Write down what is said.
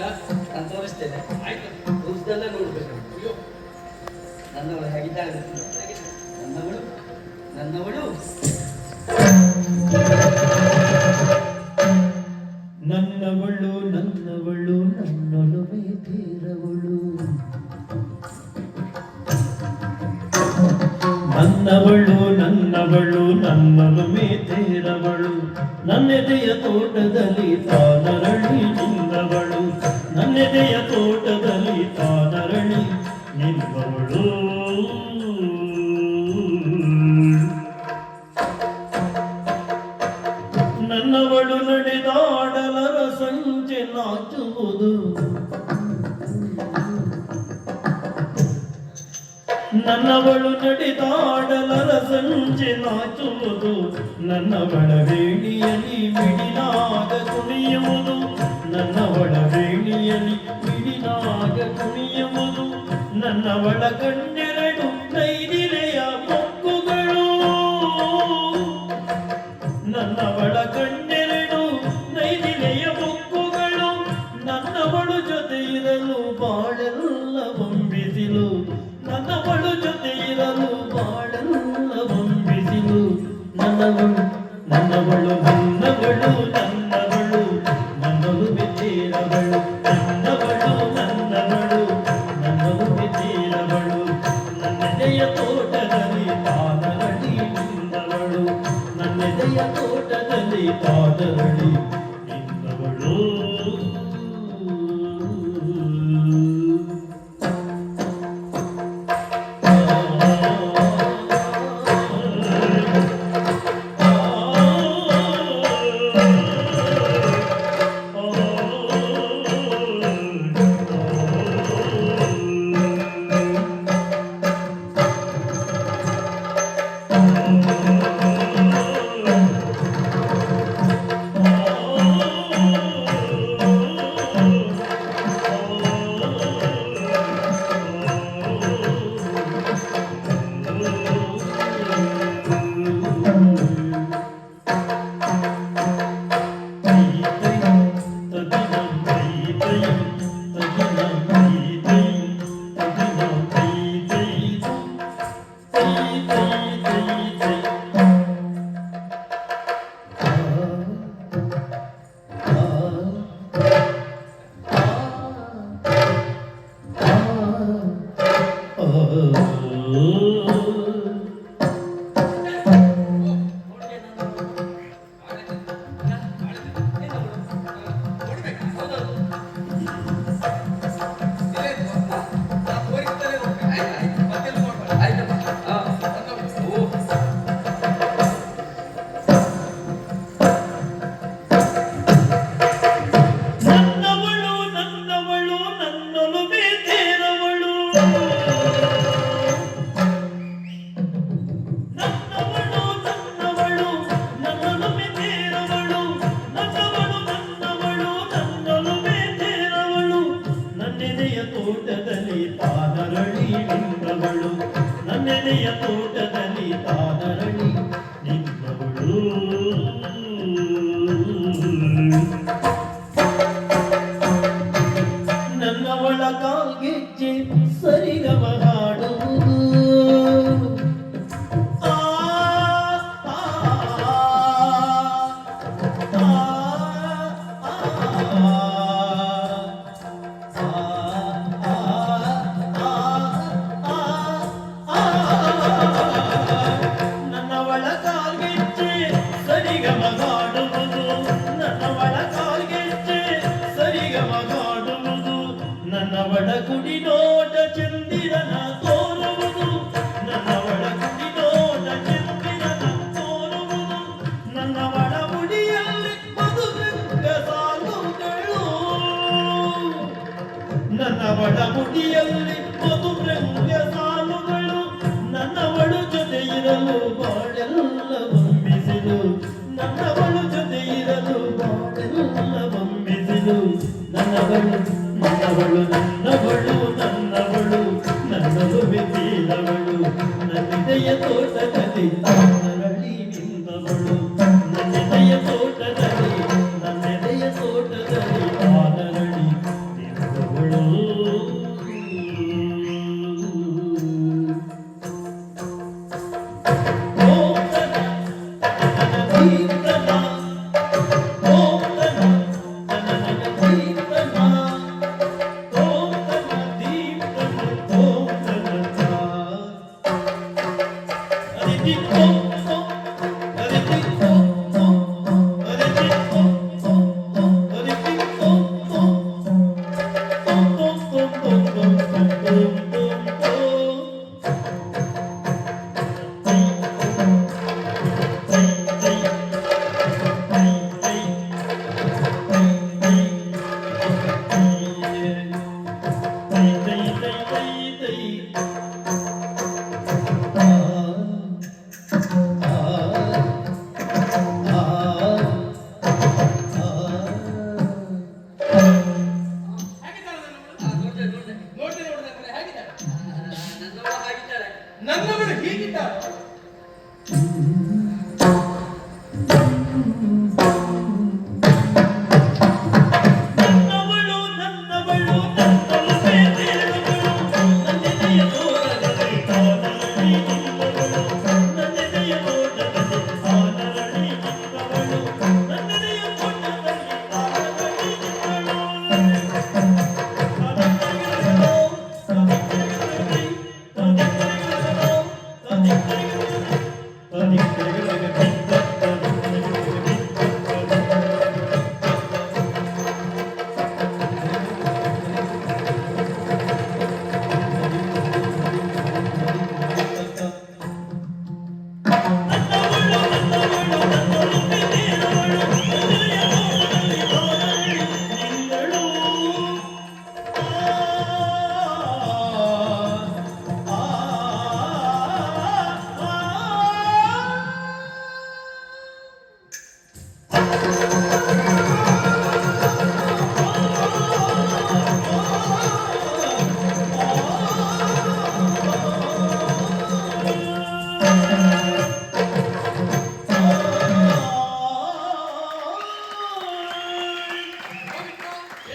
ನಾನು ಆಯ್ತು. ಉಳಿಸ್ದೆಲ್ಲ ನೋಡ್ಬೇಕು. ಅಯ್ಯೋ. ನನ್ನವಳು ಹೇಗಿದ್ದಾಳೆ. ನನ್ನವಳು ನನ್ನವಳು ನನ್ನವಳು ನನ್ನವಳು ನನ್ನೊಲುಮೆ ತೀರವಳು ನನ್ನವಳು ನನ್ನವಳು ನನ್ನೊಲುಮೆ ತೀರವಳು ನನ್ನೆದೆಯ ತೋಟದಲ್ಲಿ ತಾನರಳಿ ನಿನ್ನವಳು ನನ್ನೆದೆಯ ತೋಟದಲ್ಲಿ ತಾನರಣಿ ನಿನ್ನವಳು ನನ್ನವಳು ನಡೆದಾಡಲರ ಸಂಜೆ ನಾಚುವುದು. ನನ್ನವಳು ನಡೆದಾಡಲರ ಸಂಜೆ ನಾಚುವುದು. ನನ್ನವಳ ವೇಣಿಯಲ್ಲಿ ಮಿಡಿನಾಗ ಕುಣಿಯುವುದು. ನನ್ನವಳ ವೇಣಿಯಲ್ಲಿ ಮಿಡಿನಾಗ ಕುಣಿಯುವುದು. ನನ್ನವಳ ಕಣ್ಣೆರಡು ನನ್ನವಳು ನನ್ನವಳು ನನ್ನವಳು ನನ್ನವಳು ನನ್ನಲು ಬಿದ್ದೀರವಳು ನನ್ನವಳು ನನ್ನವಳು ನನ್ನಲು ಬಿದ್ದೀರವಳು ನನ್ನೆದೆಯ ತೋಟದಲ್ಲಿ ಪಾದರಳಿ ನಿಂದವಳು ನನ್ನೆದೆಯ ತೋಟದಲ್ಲಿ ಪಾದರಳಿ Oh. ನೋಟ ಚಂದಿರನ ತೋರುವುದು. ನನ್ನವಳ ಕುಡಿ ನೋಟ ಚಂದಿರನ ತೋರುವುದು. ನನ್ನವಳ ಮುಡಿಯಲ್ಲಿ ಮಧುರಂಗ ಸಾಲುಗಳು ಸಾಲುಗಳು ನನ್ನವಳು ಜೊತೆ ಇರಲು ಬಾಳೆಲ್ಲ ಬಂಬಿಸಿಲು ನನ್ನವಳು ಜೊತೆ ಇರಲು ಬಾಳೆಲ್ಲ ಬಂಬಿಸಿಲು ನನ್ನವಳು ನನ್ನವಳು ನನ್ನವಳು ತೋಟದ ನನ್ನ ಮೇಲೆ ಹೀಗಿದ್ದಾರೆ.